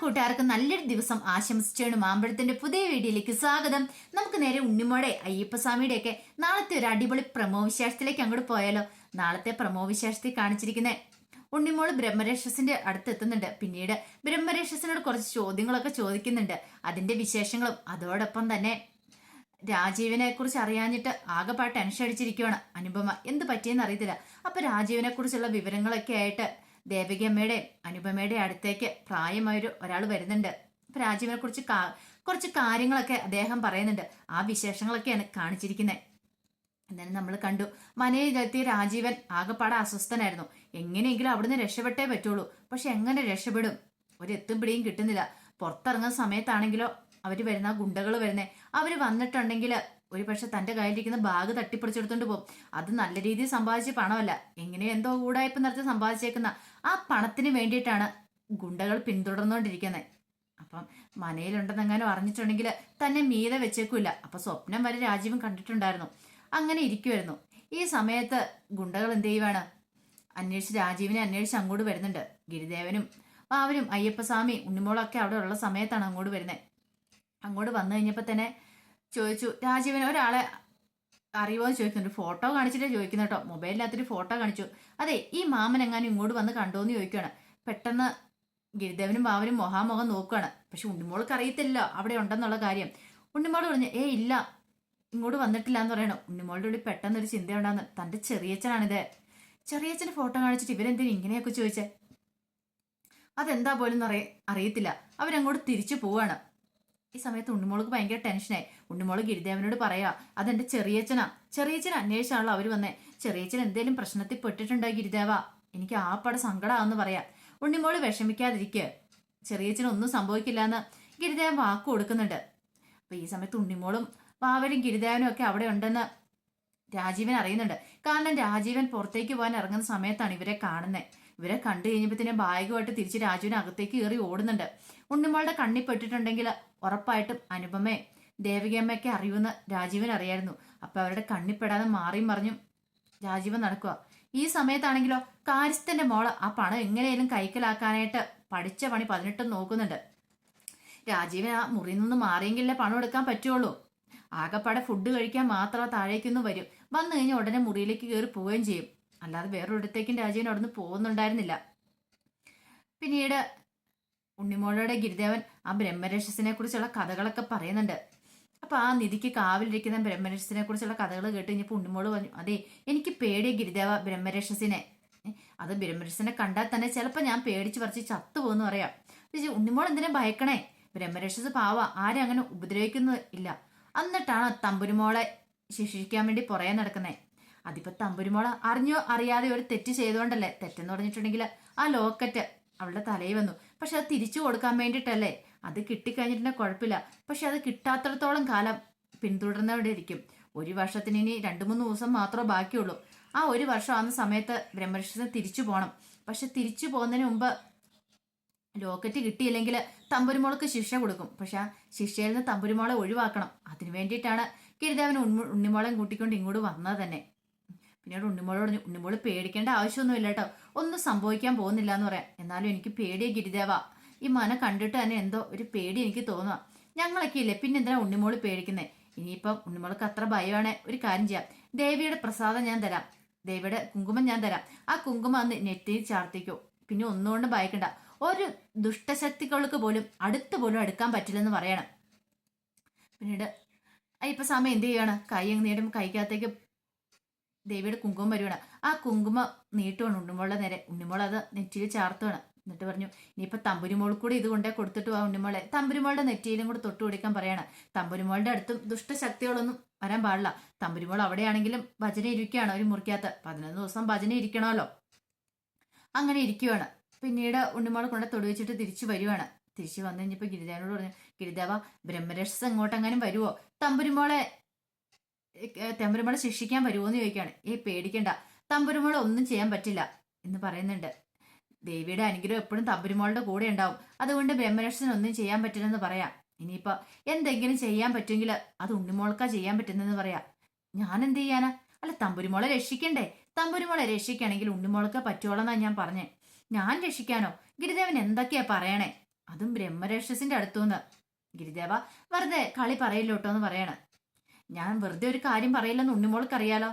കൂട്ടുകാർക്ക് നല്ലൊരു ദിവസം ആശംസിച്ചാണ് മാമ്പഴത്തിന്റെ പുതിയ വീഡിയോയിലേക്ക് സ്വാഗതം. നമുക്ക് നേരെ ഉണ്ണിമോടെ അയ്യപ്പസ്വാമിയുടെ ഒക്കെ നാളത്തെ ഒരു അടിപൊളി പ്രമോ വിശേഷത്തിലേക്ക് അങ്ങോട്ട് പോയാലോ? നാളത്തെ പ്രമോ വിശേഷത്തിൽ കാണിച്ചിരിക്കുന്ന ഉണ്ണിമോൾ ബ്രഹ്മരക്ഷസിന്റെ അടുത്ത് എത്തുന്നുണ്ട്. പിന്നീട് ബ്രഹ്മരക്ഷസിനോട് കുറച്ച് ചോദ്യങ്ങളൊക്കെ ചോദിക്കുന്നുണ്ട്. അതിന്റെ വിശേഷങ്ങളും അതോടൊപ്പം തന്നെ രാജീവിനെ കുറിച്ച് അറിയാഞ്ഞിട്ട് ആകെപ്പാട് ടെൻഷൻ അടിച്ചിരിക്കുവാണ് അനുപമ. എന്ത് പറ്റിയെന്ന് അറിയത്തില്ല. അപ്പൊ രാജീവിനെ കുറിച്ചുള്ള വിവരങ്ങളൊക്കെ ആയിട്ട് ദേവകിയമ്മയുടെ അനുപമയുടെ അടുത്തേക്ക് പ്രായമായൊരു ഒരാൾ വരുന്നുണ്ട്. രാജീവിനെ കുറിച്ച് കുറച്ച് കാര്യങ്ങളൊക്കെ അദ്ദേഹം പറയുന്നുണ്ട്. ആ വിശേഷങ്ങളൊക്കെയാണ് കാണിച്ചിരിക്കുന്നത്. എന്നാലും നമ്മൾ കണ്ടു. മനയിലെത്തിയ രാജീവൻ ആകെപ്പാടെ അസ്വസ്ഥനായിരുന്നു. എങ്ങനെയെങ്കിലും അവിടുന്ന് രക്ഷപ്പെട്ടേ പറ്റുള്ളൂ. പക്ഷെ എങ്ങനെ രക്ഷപ്പെടും? ഒരു എത്തും പിടിയും കിട്ടുന്നില്ല. പുറത്തിറങ്ങുന്ന സമയത്താണെങ്കിലോ അവർ വരുന്ന ഗുണ്ടകൾ വരുന്നേ. അവർ വന്നിട്ടുണ്ടെങ്കിൽ ഒരു പക്ഷെ തന്റെ കയ്യിലിരിക്കുന്ന ബാഗ് തട്ടിപ്പിടിച്ചെടുത്തോണ്ട് പോകും. അത് നല്ല രീതിയിൽ സമ്പാദിച്ച പണമല്ല. എങ്ങനെയോ എന്തോ കൂടായ്പ നടത്തി സമ്പാദിച്ചേക്കുന്ന ആ പണത്തിന് വേണ്ടിയിട്ടാണ് ഗുണ്ടകൾ പിന്തുടർന്നുകൊണ്ടിരിക്കുന്നത് അപ്പം മനയിലുണ്ടെന്നെങ്ങാനും അറിഞ്ഞിട്ടുണ്ടെങ്കിൽ തന്നെ മീതെ വെച്ചേക്കില്ല. അപ്പൊ സ്വപ്നം വരെ രാജീവൻ കണ്ടിട്ടുണ്ടായിരുന്നു. അങ്ങനെ ഇരിക്കുമായിരുന്നു ഈ സമയത്ത് ഗുണ്ടകൾ എന്ത് ചെയ്യുവാണ്? അന്വേഷിച്ച് രാജീവിനെ അന്വേഷിച്ച് അങ്ങോട്ട് വരുന്നുണ്ട്. ഗിരിദേവനും അവരും അയ്യപ്പസ്വാമി ഉണ്ണിമോളൊക്കെ അവിടെ ഉള്ള സമയത്താണ് അങ്ങോട്ട് വരുന്നത് അങ്ങോട്ട് വന്നു കഴിഞ്ഞപ്പോൾ തന്നെ ചോദിച്ചു. രാജീവൻ ഒരാളെ അറിയുമോ എന്ന് ചോദിക്കുന്നുണ്ട് ഫോട്ടോ കാണിച്ചിട്ട് ചോദിക്കുന്നു കേട്ടോ. മൊബൈലിനകത്തൊരു ഫോട്ടോ കാണിച്ചു. അതെ ഈ മാമൻ എങ്ങാനും ഇങ്ങോട്ട് വന്ന് കണ്ടോ എന്ന് ചോദിക്കുകയാണ് പെട്ടെന്ന് ഗിരിദേവനും ബാവനും മൊഹാമുഖം നോക്കുകയാണ് പക്ഷെ ഉണ്ണിമോൾക്ക് അറിയത്തില്ല. അവിടെ ഉണ്ടെന്നുള്ള കാര്യം. ഉണ്ണിമോൾ പറഞ്ഞു ഏ ഇല്ല. ഇങ്ങോട്ട് വന്നിട്ടില്ല എന്ന് പറയണം. ഉണ്ണിമോളുടെ ഉള്ളിൽ പെട്ടെന്ന് ഒരു ചിന്ത ഉണ്ടാകുന്നു തന്റെ ചെറിയച്ഛനാണിത്. ചെറിയച്ഛന്റെ ഫോട്ടോ കാണിച്ചിട്ട് ഇവരെന്തിനും ഇങ്ങനെയൊക്കെ ചോദിച്ചേ? അതെന്താ പോലും അറിയ അറിയത്തില്ല. അവരങ്ങോട്ട് തിരിച്ചു പോവാണ്. ഈ സമയത്ത് ഉണ്ണിമോൾക്ക് ഭയങ്കര ടെൻഷനായി. ഉണ്ണിമോൾ ഗിരിദേവനോട് പറയാ അതെന്റെ ചെറിയച്ചനാ ചെറിയച്ഛൻ അന്വേഷിച്ചാണല്ലോ അവർ വന്നേ. ചെറിയച്ചൻ എന്തേലും പ്രശ്നത്തിൽ പെട്ടിട്ടുണ്ടോ ഗിരിദേവ? എനിക്ക് ആ പട സങ്കടമാന്ന് പറയാ. ഉണ്ണിമോൾ വിഷമിക്കാതിരിക്കുക ചെറിയച്ഛന് ഒന്നും സംഭവിക്കില്ല എന്ന് ഗിരിദേവൻ വാക്ക് കൊടുക്കുന്നുണ്ട്. അപ്പൊ ഈ സമയത്ത് ഉണ്ണിമോളും പാവരും ഗിരിദേവനും ഒക്കെ അവിടെ ഉണ്ടെന്ന് രാജീവൻ അറിയുന്നുണ്ട്. കാരണം രാജീവൻ പുറത്തേക്ക് പോകാൻ ഇറങ്ങുന്ന സമയത്താണ് ഇവരെ കാണുന്നത് ഇവരെ കണ്ടു കഴിഞ്ഞപ്പോഴത്തേനും ബാഗുമായിട്ട് തിരിച്ച് രാജുവിന് അകത്തേക്ക് കയറി ഓടുന്നുണ്ട്. ഉണ്ണിമോളുടെ കണ്ണി പെട്ടിട്ടുണ്ടെങ്കിൽ ഉറപ്പായിട്ടും അനുപമയെ ദേവികമ്മയൊക്കെ അറിയുമെന്ന് രാജീവൻ അറിയായിരുന്നു. അപ്പൊ അവരുടെ കണ്ണിപ്പെടാതെ മാറിയും മറിഞ്ഞും രാജീവൻ നടക്കുക ഈ സമയത്താണെങ്കിലോ കാര്യസ്ഥന്റെ മോൾ ആ പണം എങ്ങനെയാലും കൈക്കലാക്കാനായിട്ട് പഠിച്ച പണി പതിനെട്ടും നോക്കുന്നുണ്ട്. രാജീവൻ ആ മുറിയിൽ നിന്ന് മാറിയെങ്കിലേ പണം എടുക്കാൻ പറ്റുള്ളൂ. ആകപ്പാടെ ഫുഡ് കഴിക്കാൻ മാത്രം താഴേക്കൊന്നും വരും. വന്നു കഴിഞ്ഞാൽ ഉടനെ മുറിയിലേക്ക് കയറി പോവുകയും ചെയ്യും. അല്ലാതെ വേറൊരിടത്തേക്കും രാജീവൻ അവിടെ നിന്ന് പോകുന്നുണ്ടായിരുന്നില്ല. പിന്നീട് ഉണ്ണിമോളുടെ ഗിരിദേവൻ ആ ബ്രഹ്മരക്ഷസിനെ കുറിച്ചുള്ള കഥകളൊക്കെ പറയുന്നുണ്ട്. അപ്പൊ ആ നിധിക്ക് കാവിലിരിക്കുന്ന ബ്രഹ്മരക്ഷസിനെ കുറിച്ചുള്ള കഥകൾ കേട്ട് കഴിഞ്ഞപ്പോൾ ഉണ്ണിമോൾ പറഞ്ഞു അതെ എനിക്ക് പേടിയ ഗിരിദേവ ബ്രഹ്മരക്ഷസിനെ. അത് ബ്രഹ്മരക്ഷസിനെ കണ്ടാൽ തന്നെ ചിലപ്പോൾ ഞാൻ പേടിച്ച് പറിച്ച് ചത്തുപോകുന്നു പറയാം. ചേച്ചി ഉണ്ണിമോൾ എന്തിനാ ഭയക്കണേ? ബ്രഹ്മരക്ഷസ് പാവ ആരും അങ്ങനെ ഉപദ്രവിക്കുന്നു ഇല്ല. എന്നിട്ടാണ് തമ്പുരുമോളെ ശിക്ഷിക്കാൻ വേണ്ടി പുറകെ നടക്കുന്നേ. അതിപ്പോ തമ്പുരുമോളെ അറിഞ്ഞോ അറിയാതെ ഒരു തെറ്റ് ചെയ്തുകൊണ്ടല്ലേ തെറ്റെന്ന് പറഞ്ഞിട്ടുണ്ടെങ്കിൽ ആ ലോക്കറ്റ് അവളുടെ തലയിൽ വന്നു. പക്ഷെ അത് തിരിച്ചു കൊടുക്കാൻ വേണ്ടിയിട്ടല്ലേ? അത് കിട്ടിക്കഴിഞ്ഞിട്ടുണ്ടെങ്കിൽ കുഴപ്പമില്ല. പക്ഷെ അത് കിട്ടാത്തടത്തോളം കാലം പിന്തുടർന്നവിടെ ഇരിക്കും ഒരു വർഷത്തിന് ഇനി രണ്ട് മൂന്ന് ദിവസം മാത്രമേ ബാക്കിയുള്ളൂ. ആ ഒരു വർഷം ആവുന്ന സമയത്ത് ബ്രഹ്മരക്ഷത്തിന് തിരിച്ചു പോകണം പക്ഷെ തിരിച്ചു പോകുന്നതിന് മുമ്പ് ലോക്കറ്റ് കിട്ടിയില്ലെങ്കിൽ തമ്പുരുമോൾക്ക് ശിക്ഷ കൊടുക്കും. പക്ഷെ ആ ശിക്ഷയിൽ നിന്ന് തമ്പുരുമോളെ ഒഴിവാക്കണം. അതിനു വേണ്ടിയിട്ടാണ് ഗിരിദേവൻ ഉണ്ണിമോളെയും ഉണ്ണിമോളെ കൂട്ടിക്കൊണ്ട് ഇങ്ങോട്ട് വന്നത് തന്നെ. പിന്നീട് ഉണ്ണിമോളോട് പറഞ്ഞു ഉണ്ണിമോൾ പേടിക്കേണ്ട ആവശ്യമൊന്നുമില്ല കേട്ടോ ഒന്നും സംഭവിക്കാൻ പോകുന്നില്ല എന്ന് പറയാം. എന്നാലും എനിക്ക് പേടിയ ഗിരിദേവ. ഈ മന കണ്ടിട്ട് തന്നെ എന്തോ ഒരു പേടി എനിക്ക് തോന്നുക ഞങ്ങളൊക്കെ ഇല്ലേ പിന്നെ എന്തിനാ ഉണ്ണിമോൾ പേടിക്കുന്നത് ഇനിയിപ്പം ഉണ്ണിമോൾക്ക് അത്ര ഭയമാണ്. ഒരു കാര്യം ചെയ്യാം. ദേവിയുടെ പ്രസാദം ഞാൻ തരാം. ദേവിയുടെ കുങ്കുമം ഞാൻ തരാം. ആ കുങ്കുമം അന്ന് നെറ്റിയിൽ ചാർത്തിക്കോ. പിന്നെ ഒന്നുകൊണ്ട് ഭയക്കണ്ട. ഒരു ദുഷ്ടശക്തികൾക്ക് പോലും അടുത്ത് പോലും അടുക്കാൻ പറ്റില്ലെന്ന് പറയണം. പിന്നീട് ഇപ്പൊ സമയം എന്ത് ചെയ്യാണ്? കൈ അങ്ങ് നീടും കൈക്കകത്തേക്ക് ദേവിയുടെ കുങ്കുമം വരുവാണ്. ആ കുങ്കുമം നീട്ടുവാണ്. ഉണ്ണിമോളുടെ നേരെ. ഉണ്ണിമോൾ അത് നെറ്റിയിൽ ചാർത്തുവാണ്. എന്നിട്ട് പറഞ്ഞു ഇനിയിപ്പോൾ തമ്പുരുമോൾ കൂടി ഇത് കൊണ്ടേ കൊടുത്തിട്ട് പോവാ ഉണ്ണിമോളെ. തമ്പുരിമോളുടെ നെറ്റിയിലും കൂടെ തൊട്ട് കൊടുക്കാൻ പറയാണ്. തമ്പുരിമോളുടെ അടുത്തും ദുഷ്ടശക്തികളൊന്നും വരാൻ പാടില്ല. തമ്പുരിമോൾ അവിടെയാണെങ്കിലും ഭജന ഇരിക്കുകയാണ് ഒരു മുറിക്കകത്ത്. പതിനൊന്ന് ദിവസം ഭജന ഇരിക്കണമല്ലോ. അങ്ങനെ ഇരിക്കുവാണ്. പിന്നീട് ഉണ്ണിമോളെ കൊണ്ട് തൊടുവെച്ചിട്ട് തിരിച്ചു വരുവാണ്. തിരിച്ചു വന്നു കഴിഞ്ഞപ്പോൾ ഗിരിദേവനോട് പറഞ്ഞു ഗിരിദേവ ബ്രഹ്മരക്ഷസ് എങ്ങോട്ടെങ്ങാനും വരുവോ? തമ്പുരുമോളെ തമ്പുരുമോളെ ശിക്ഷിക്കാൻ വരുമോ എന്ന് ചോദിക്കുകയാണ് ഏ പേടിക്കണ്ട. തമ്പുരുമോളെ ഒന്നും ചെയ്യാൻ പറ്റില്ല എന്ന് പറയുന്നുണ്ട്. ദേവിയുടെ അനുഗ്രഹം എപ്പോഴും തമ്പുരുമോളുടെ കൂടെ ഉണ്ടാവും. അതുകൊണ്ട് ബ്രഹ്മരക്ഷന് ഒന്നും ചെയ്യാൻ പറ്റില്ലെന്ന് പറയാം. ഇനിയിപ്പോ എന്തെങ്കിലും ചെയ്യാൻ പറ്റുമെങ്കിൽ അത് ഉണ്ണിമോൾക്കാ ചെയ്യാൻ പറ്റുന്നെന്ന് പറയാം. ഞാൻ എന്ത് ചെയ്യാനാ? അല്ല തമ്പുരുമോളെ രക്ഷിക്കണ്ടേ? തമ്പുരുമോളെ രക്ഷിക്കുകയാണെങ്കിൽ ഉണ്ണിമോൾക്ക് പറ്റുവോളെന്നാ ഞാൻ പറഞ്ഞേ. ഞാൻ രക്ഷിക്കാനോ? ഗിരിദേവൻ എന്തൊക്കെയാ പറയണേ? അതും ബ്രഹ്മരക്ഷസിന്റെ അടുത്തുനിന്ന്. ഗിരിദേവ വെറുതെ കളി പറയില്ലോട്ടോ എന്ന് പറയാണ്. ഞാൻ വെറുതെ ഒരു കാര്യം പറയില്ലെന്ന് ഉണ്ണിമോൾക്ക് അറിയാലോ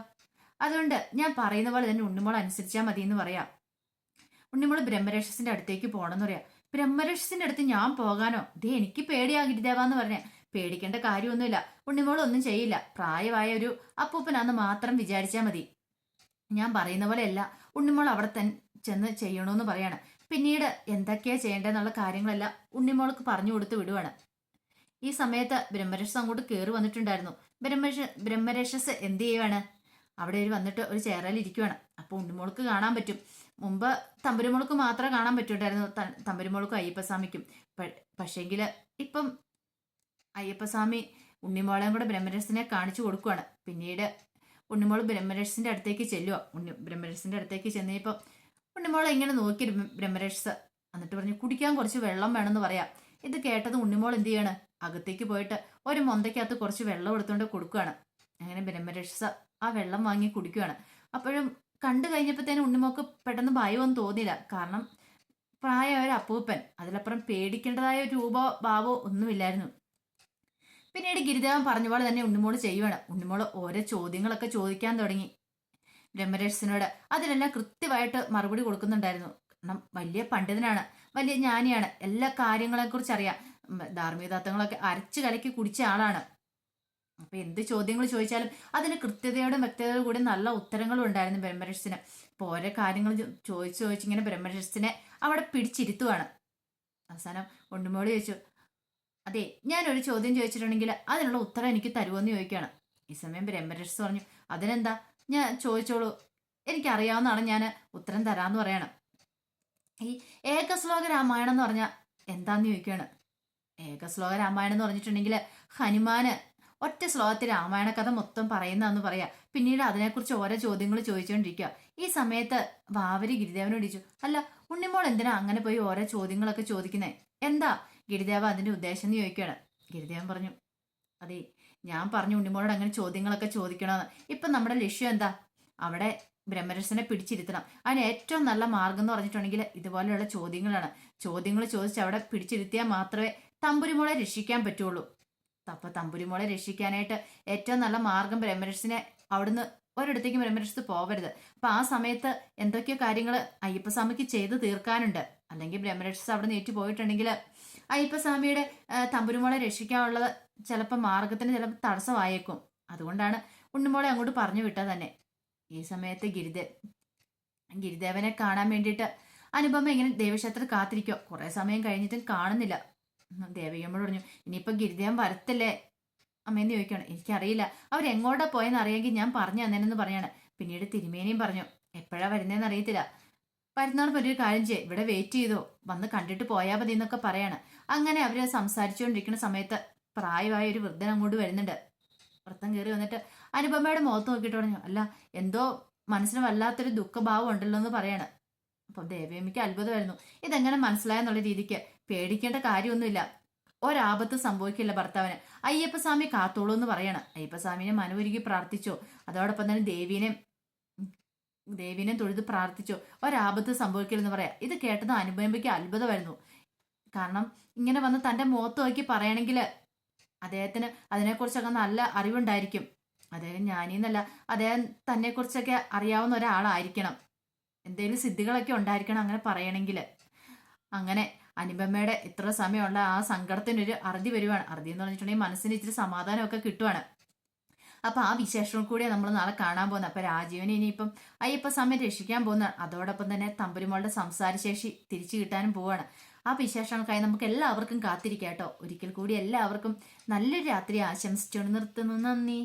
അതുകൊണ്ട് ഞാൻ പറയുന്ന പോലെ തന്നെ ഉണ്ണിമോൾ അനുസരിച്ചാൽ മതി എന്ന് പറയാം. ഉണ്ണിമോൾ ബ്രഹ്മരക്ഷസിന്റെ അടുത്തേക്ക് പോകണമെന്ന് പറയാം. ബ്രഹ്മരക്ഷസിന്റെ അടുത്ത് ഞാൻ പോകാനോ? ദേ എനിക്ക് പേടിയാ ഗിരിദേവ എന്ന് പറഞ്ഞ. പേടിക്കേണ്ട കാര്യമൊന്നുമില്ല. ഉണ്ണിമോൾ ഒന്നും ചെയ്യില്ല. പ്രായമായ ഒരു അപ്പൂപ്പനാന്ന് മാത്രം വിചാരിച്ചാൽ മതി. ഞാൻ പറയുന്ന പോലെയല്ല. ഉണ്ണിമോൾ അവിടെ തന്നെ ചെന്ന് ചെയ്യണമെന്ന് പറയാണ്. പിന്നീട് എന്തൊക്കെയാ ചെയ്യേണ്ടതെന്നുള്ള കാര്യങ്ങളെല്ലാം ഉണ്ണിമോൾക്ക് പറഞ്ഞു കൊടുത്ത് വിടുവാണ്. ഈ സമയത്ത് ബ്രഹ്മരക്ഷസ് അങ്ങോട്ട് കയറി വന്നിട്ടുണ്ടായിരുന്നു. ബ്രഹ്മരക്ഷ ബ്രഹ്മരക്ഷസ് എന്ത് ചെയ്യുവാണ്? അവിടെ ഒരു വന്നിട്ട് ഒരു ചേറയിൽ ഇരിക്കുവാണ്. അപ്പോൾ ഉണ്ണിമോൾക്ക് കാണാൻ പറ്റും. മുമ്പ് തമ്പുരുമോൾക്ക് മാത്രമേ കാണാൻ പറ്റുണ്ടായിരുന്നു തമ്പുരുമോൾക്കും അയ്യപ്പസ്വാമിക്കും. പക്ഷേങ്കിൽ ഇപ്പം അയ്യപ്പസ്വാമി ഉണ്ണിമോളെയും കൂടെ ബ്രഹ്മരക്ഷസിനെ കാണിച്ചു കൊടുക്കുവാണ്. പിന്നീട് ഉണ്ണിമോൾ ബ്രഹ്മരക്ഷസിന്റെ അടുത്തേക്ക് ചെല്ലുക ഉണ്ണി ബ്രഹ്മരക്ഷസിന്റെ അടുത്തേക്ക് ചെന്നപ്പോൾ ഉണ്ണിമോൾ ഇങ്ങനെ നോക്കി ബ്രഹ്മരക്ഷസ്. എന്നിട്ട് പറഞ്ഞു കുടിക്കാൻ കുറച്ച് വെള്ളം വേണമെന്ന് പറയാം. ഇത് കേട്ടത് ഉണ്ണിമോൾ എന്ത് ചെയ്യാണ്? അകത്തേക്ക് പോയിട്ട് ഒരു മൊന്തയ്ക്കകത്ത് കുറച്ച് വെള്ളം എടുത്തുകൊണ്ട് കൊടുക്കുകയാണ് അങ്ങനെ ബ്രഹ്മരക്ഷസ ആ വെള്ളം വാങ്ങി കുടിക്കുകയാണ് അപ്പോഴും കണ്ടു കഴിഞ്ഞപ്പോഴത്തേനും ഉണ്ണിമോക്ക് പെട്ടെന്ന് ഭയമൊന്നും തോന്നിയില്ല. കാരണം പ്രായമായ ഒരു അപ്പൂപ്പൻ അതിലപ്പുറം പേടിക്കേണ്ടതായ രൂപോ ഭാവോ ഒന്നുമില്ലായിരുന്നു. പിന്നീട് ഗിരിദേവൻ പറഞ്ഞ പോലെ തന്നെ ഉണ്ണിമോൾ ചെയ്യുവാണ്. ഉണ്ണിമോൾ ഓരോ ചോദ്യങ്ങളൊക്കെ ചോദിക്കാൻ തുടങ്ങി. ബ്രഹ്മരക്ഷസിനോട് അതിനെല്ലാം കൃത്യമായിട്ട് മറുപടി കൊടുക്കുന്നുണ്ടായിരുന്നു. കാരണം വലിയ പണ്ഡിതനാണ് വലിയ ജ്ഞാനിയാണ്. എല്ലാ കാര്യങ്ങളെക്കുറിച്ച് അറിയാം ഉം, ധാർമ്മിക തത്വങ്ങളൊക്കെ അരച്ചു കലക്കി കുടിച്ച ആളാണ്. അപ്പൊ എന്ത് ചോദ്യങ്ങൾ ചോദിച്ചാലും അതിന് കൃത്യതയോടും വ്യക്തതയോടും കൂടി നല്ല ഉത്തരങ്ങളും ഉണ്ടായിരുന്നു ബ്രഹ്മരക്ഷസിന്. ഇപ്പൊ ഓരോ കാര്യങ്ങൾ ചോദിച്ചു ചോദിച്ച് ചോദിച്ചിങ്ങനെ ബ്രഹ്മരക്ഷസിനെ അവിടെ പിടിച്ചിരുത്തുവാണ്. അവസാനം ഉണ്ണുമോൾ ചോദിച്ചു അതെ ഞാനൊരു ചോദ്യം ചോദിച്ചിട്ടുണ്ടെങ്കിൽ അതിനുള്ള ഉത്തരം എനിക്ക് തരുമോന്ന് ചോദിക്കുകയാണ്. ഈ സമയം ബ്രഹ്മരക്ഷസ് പറഞ്ഞു അതിനെന്താ? ഞാൻ ചോദിച്ചോളൂ. എനിക്കറിയാവുന്നതാണ് ഞാൻ ഉത്തരം തരാമെന്ന് പറയണം. ഈ ഏകശ്ലോക രാമായണം എന്ന് പറഞ്ഞാൽ എന്താന്ന് ചോദിക്കുകയാണ്? ഏകശ്ലോക രാമായണം എന്ന് പറഞ്ഞിട്ടുണ്ടെങ്കിൽ ഹനുമാന് ഒറ്റ ശ്ലോകത്തിൽ രാമായണ കഥ മൊത്തം പറയുന്നതെന്ന് പറയാ. പിന്നീട് അതിനെക്കുറിച്ച് ഓരോ ചോദ്യങ്ങൾ ചോദിച്ചുകൊണ്ടിരിക്കുക ഈ സമയത്ത് വാവരി ഗിരിദേവനോട് ചോദിച്ചു അല്ല ഉണ്ണിമോൾ എന്തിനാ അങ്ങനെ പോയി ഓരോ ചോദ്യങ്ങളൊക്കെ ചോദിക്കുന്നേ? എന്താ ഗിരിദേവ അതിന്റെ ഉദ്ദേശം എന്ന് ചോദിക്കുകയാണ് ഗിരിദേവൻ പറഞ്ഞു അതെ ഞാൻ പറഞ്ഞു ഉണ്ണിമോളോട് അങ്ങനെ ചോദ്യങ്ങളൊക്കെ ചോദിക്കണമെന്ന് ഇപ്പൊ നമ്മുടെ ലക്ഷ്യം എന്താ? അവിടെ ബ്രഹ്മരസനെ പിടിച്ചിരുത്തണം. അതിന് ഏറ്റവും നല്ല മാർഗം എന്ന് പറഞ്ഞിട്ടുണ്ടെങ്കിൽ ഇതുപോലെയുള്ള ചോദ്യങ്ങളാണ്. ചോദ്യങ്ങൾ ചോദിച്ച് അവിടെ പിടിച്ചിരുത്തിയാൽ മാത്രമേ തമ്പുരുമോളെ രക്ഷിക്കാൻ പറ്റുള്ളൂ. അപ്പൊ തമ്പുരിമോളെ രക്ഷിക്കാനായിട്ട് ഏറ്റവും നല്ല മാർഗം ബ്രഹ്മരക്ഷനെ അവിടുന്ന് ഒരിടത്തേക്കും ബ്രഹ്മരക്ഷത്ത് പോവരുത്. അപ്പൊ ആ സമയത്ത് എന്തൊക്കെയോ കാര്യങ്ങൾ അയ്യപ്പസ്വാമിക്ക് ചെയ്തു തീർക്കാനുണ്ട്. അല്ലെങ്കിൽ ബ്രഹ്മരക്ഷസ് അവിടെ നിന്ന് ഏറ്റു പോയിട്ടുണ്ടെങ്കിൽ അയ്യപ്പസ്വാമിയുടെ തമ്പുരിമോളെ രക്ഷിക്കാനുള്ളത് ചിലപ്പോൾ മാർഗത്തിന് ചിലപ്പോൾ തടസ്സമായേക്കും. അതുകൊണ്ടാണ് ഉണ്ണുമോളെ അങ്ങോട്ട് പറഞ്ഞു വിട്ടത് തന്നെ. ഈ സമയത്ത് ഗിരിദേ ഗിരിദേവനെ കാണാൻ വേണ്ടിയിട്ട് അനുപമ ഇങ്ങനെ ദേവക്ഷേത്രത്തിൽ കാത്തിരിക്കോ കുറേ സമയം കഴിഞ്ഞിട്ടും കാണുന്നില്ല. ഉം, ദേവികമ്മയോട് പറഞ്ഞു ഇനിയിപ്പോ ഗിരിദേവൻ വരത്തില്ലേ? അമ്മേന്ന് ചോദിക്കണം എനിക്കറിയില്ല. അവരെങ്ങോട്ടാ പോയെന്ന് അറിയാമെങ്കിൽ ഞാൻ പറഞ്ഞു തന്നേനെന്ന് പറയാണ്. പിന്നീട് തിരുമേനിയും പറഞ്ഞു എപ്പോഴാ വരുന്നതെന്ന് അറിയത്തില്ല. വരുന്നവർ ഒരു കാര്യം ചെയ്യേ. ഇവിടെ വെയിറ്റ് ചെയ്തോ. വന്ന് കണ്ടിട്ട് പോയാൽ മതി എന്നൊക്കെ പറയാണ്. അങ്ങനെ അവർ സംസാരിച്ചുകൊണ്ടിരിക്കുന്ന സമയത്ത് പ്രായമായ ഒരു വൃദ്ധൻ അങ്ങോട്ട് വരുന്നുണ്ട്. വൃത്തം കയറി വന്നിട്ട് അനുപമയുടെ മുഖത്ത് നോക്കിയിട്ട് പറഞ്ഞു അല്ല എന്തോ മനസ്സിന് വല്ലാത്തൊരു ദുഃഖഭാവം ഉണ്ടല്ലോ എന്ന് പറയാണ്. അപ്പൊ ദേവിയമ്മയ്ക്ക് അത്ഭുതമായിരുന്നു. ഇതെങ്ങനെ മനസ്സിലായെന്നുള്ള രീതിക്ക് പേടിക്കേണ്ട കാര്യമൊന്നുമില്ല. ഒരാപത്ത് സംഭവിക്കില്ല ഭർത്താവിന്. അയ്യപ്പസ്വാമി കാത്തോളൂ എന്ന് പറയണം. അയ്യപ്പസ്വാമിനെ മനമൊരുക്കി പ്രാർത്ഥിച്ചോ. അതോടൊപ്പം തന്നെ ദേവീനെ ദേവീനെ തൊഴുത് പ്രാർത്ഥിച്ചോ. ഒരാപത്ത് സംഭവിക്കില്ലെന്ന് പറയാം. ഇത് കേട്ടത് അനുപമയ്ക്ക് അത്ഭുതമായിരുന്നു. കാരണം ഇങ്ങനെ വന്ന് തന്റെ മുഖത്ത് നോക്കി പറയണമെങ്കിൽ അദ്ദേഹത്തിന് അതിനെക്കുറിച്ചൊക്കെ നല്ല അറിവുണ്ടായിരിക്കും. അദ്ദേഹം ഞാനീന്നല്ല അദ്ദേഹം തന്നെക്കുറിച്ചൊക്കെ അറിയാവുന്ന ഒരാളായിരിക്കണം. എന്തെങ്കിലും സിദ്ധികളൊക്കെ ഉണ്ടായിരിക്കണം അങ്ങനെ പറയണമെങ്കിൽ. അങ്ങനെ അനുപമയുടെ ഇത്ര സമയമുള്ള ആ സങ്കടത്തിനൊരു അറുതി വരുവാണ്. അറുതി എന്ന് പറഞ്ഞിട്ടുണ്ടെങ്കിൽ മനസ്സിന് ഇച്ചിരി സമാധാനമൊക്കെ കിട്ടുവാണ്. അപ്പൊ ആ വിശേഷം കൂടിയാണ് നമ്മൾ നാളെ കാണാൻ പോകുന്നത്. അപ്പൊ രാജീവനെ ഇനിയിപ്പം അയ്യപ്പ സമയം രക്ഷിക്കാൻ പോകുന്ന അതോടൊപ്പം തന്നെ തമ്പുരുമോളുടെ സംസാരശേഷി തിരിച്ചു കിട്ടാനും പോവാണ്. ആ വിശേഷങ്ങൾക്കായി നമുക്ക് എല്ലാവർക്കും കാത്തിരിക്കാം കേട്ടോ. ഒരിക്കൽ കൂടി എല്ലാവർക്കും നല്ലൊരു രാത്രി ആശംസിച്ചുകൊണ്ട് നിർത്തുന്നു. നന്ദി.